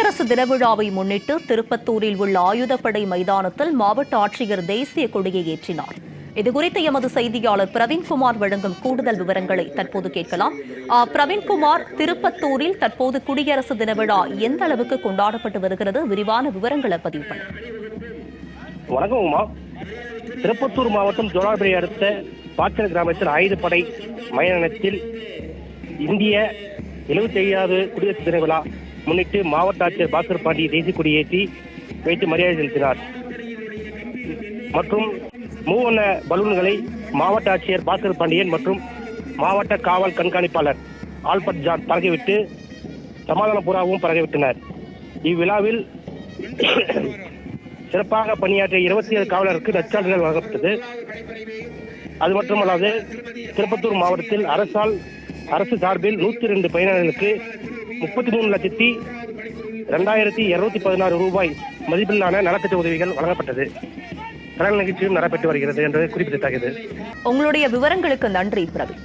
குடியரசு தின விழாவை முன்னிட்டு திருப்பத்தூரில் உள்ள ஆயுதப்படை மைதானத்தில் மாவட்ட ஆட்சியர் தேசிய கொடியை ஏற்றினார். இதுகுறித்து எமது செய்தியாளர் பிரவீன்குமார் வழங்கும் கூடுதல் விவரங்களை தற்போது கேட்கலாம். பிரவீன்குமார் திருப்பத்தூரில் தற்போது குடியரசு தின விழா எந்த அளவுக்கு கொண்டாடப்பட்டு வருகிறது? விரிவான விவரங்களை பதிவு பண்ணுங்க வணக்கம் திருப்பத்தூர் மாவட்டம் ஜோலாபுரி அடுத்த பாச்சல் கிராமத்தில் ஆயுதப்படை மயானத்தில் இந்திய எழுபத்தி ஐயாவது குடியரசு தின விழா முன்னிட்டு மாவட்ட ஆட்சியர் பாஸ்கர் பாண்டி தேசிய கொடியேற்றி வைத்து மரியாதை செலுத்தினார். மற்றும் மூவண்ண பலூன்களை மாவட்ட ஆட்சியர் பாஸ்கர் பாண்டியன் மற்றும் மாவட்ட காவல் கண்காணிப்பாளர் ஆல்பர்ட் ஜான் சமாதான புறாவும் பறக்கவிட்டனர் இவ்விழாவில் சிறப்பாக பணியாற்றிய இருபத்தி ஏழு காவலருக்கு நற்சான்றிதழ் வழங்கப்பட்டது. அது மட்டுமல்லாது திருப்பத்தூர் மாவட்டத்தில் அரசால் அரசு சார்பில் நூற்றி ரெண்டு பயனாளிகளுக்கு முப்பத்தி மூணு லட்சத்தி ரெண்டாயிரத்தி இருநூத்தி பதினாறு ரூபாய் மதிப்பிலான நலத்திட்ட உதவிகள் வழங்கப்பட்டது. கடல் நிகழ்ச்சியும் நடைபெற்று வருகிறது என்பது குறிப்பிடத்தக்கது. உங்களுடைய விவரங்களுக்கு நன்றி பிரவீன்.